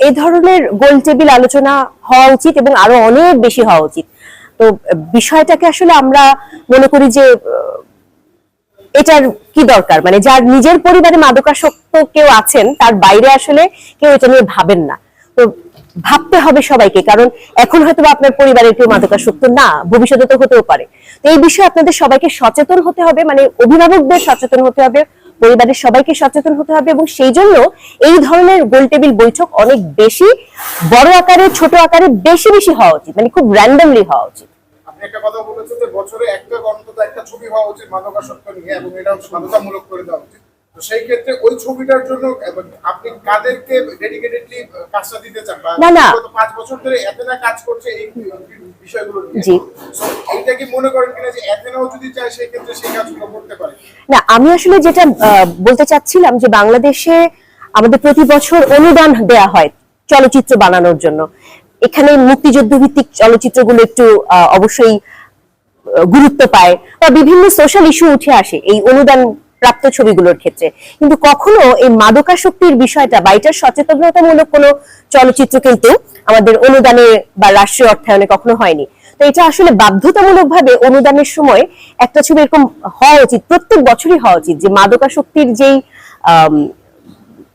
এই ধরনের গোল টেবিল আলোচনা হওয়া উচিত এবং আরও অনেক বেশি হওয়া উচিত। তো, বিষয়টাকে আসলে আমরা মনে করি যে এটার কি দরকার? মানে যার নিজের পরিবারে মাদকাসক্ত কেউ আছেন, তার বাইরে আসলে কেউ এটা নিয়ে ভাবেন না। তো, ভাবতে হবে সবাইকে, কারণ এখন হয়তো আপনার পরিবারের কেউ মাদকাসক্ত না, ভবিষ্যতে তো হতেও পারে। তো এই বিষয়ে আপনাদের সবাইকে সচেতন হতে হবে মানে অভিভাবকদের সচেতন হতে হবে পরিবারের সবাইকে সচেতন হতে হবে এবং সেই জন্য এই ধরনের গোল টেবিল বৈঠক অনেক বেশি, বড় আকারে, ছোট আকারে বেশি বেশি হওয়া উচিত মানে খুব র্যান্ডামলি হওয়া উচিত। একটা কথা বলেছেন যে বছরে একটা অন্তত একটা ছবি হওয়া উচিত মাদকাসক্ত নিয়ে, এবং এটা বাধ্যতামূলক করে দেওয়া উচিত। তো সেই ক্ষেত্রে ওই ছবিটার জন্য আপনি কাদেরকে ডেডিকেটেডলি কাজটা দিতে চান? না, না। গত পাঁচ বছর ধরে এথেনা কাজ করছে এই বিষয়গুলো জি। এইটা কি মনে করেন কিনা যে এথেনাও যদি চায় সেই ক্ষেত্রে সেই কাজগুলো করতে পারে? না আমি আসলে যেটা বলতে চাচ্ছিলাম যে বাংলাদেশে আমাদের প্রতি বছর অনুদান দেয়া হয় চলচ্চিত্র বানানোর জন্য। এখানে মুক্তিযুদ্ধ ভিত্তিক চলচ্চিত্রগুলো একটু অবশ্যই গুরুত্ব পায় বা বিভিন্ন সোশ্যাল ইস্যু উঠে আসে। এই অনুদান প্রাপ্ত ছবিগুলোর ক্ষেত্রে। কিন্তু কখনো এই মাদকাসক্তির বিষয়টা বা এটার সচেতনতামূলক কোনো চলচ্চিত্র কিন্তু আমাদের অনুদানে বা রাষ্ট্রীয় অর্থায়নে কখনো হয়নি। তো এটা আসলে বাধ্যতামূলক ভাবে অনুদানের সময় একটা ছবি এরকম হওয়া উচিত, প্রত্যেক বছরই হওয়া উচিত যে মাদকাসক্তির যেই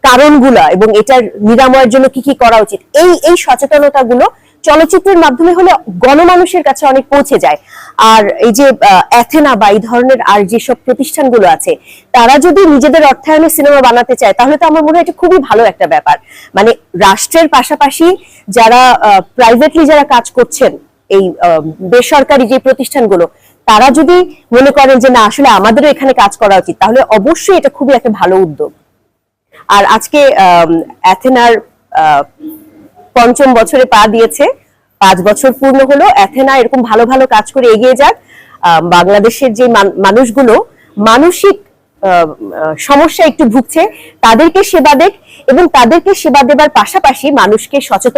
কারণগুলা এবং এটার নিরাময়ের জন্য কি কি করা উচিত, এই এই সচেতনতাগুলো চলচ্চিত্রের মাধ্যমে হলে গণমানুষের কাছে অনেক পৌঁছে যায়। আর এই যে অ্যাথেনা বা এই ধরনের আর যেসব প্রতিষ্ঠানগুলো আছে, তারা যদি নিজেদের অর্থায়নে সিনেমা বানাতে চায়, তাহলে তো আমার মনে হয় এটা খুবই ভালো একটা ব্যাপার। মানে রাষ্ট্রের পাশাপাশি যারা প্রাইভেটলি যারা কাজ করছেন, এই বেসরকারি যে প্রতিষ্ঠানগুলো, তারা যদি মনে করেন যে না, আসলে আমাদেরও এখানে কাজ করা উচিত, তাহলে অবশ্যই এটা খুবই একটা ভালো উদ্যোগ। আর আজকে অ্যাথেনার পঞ্চম বছরে পা দিয়েছে। পাঁচ বছর পূর্ণ হলো। অ্যাথেনা এরকম ভালো ভালো কাজ করে এগিয়ে যাক। বাংলাদেশের যে মানুষগুলো মানসিক সমস্যা একটু ভুগছে, তাদেরকে সেবা দেখ এবং তাদেরকে সেবা দেবার পাশাপাশি মানুষকে সচেতন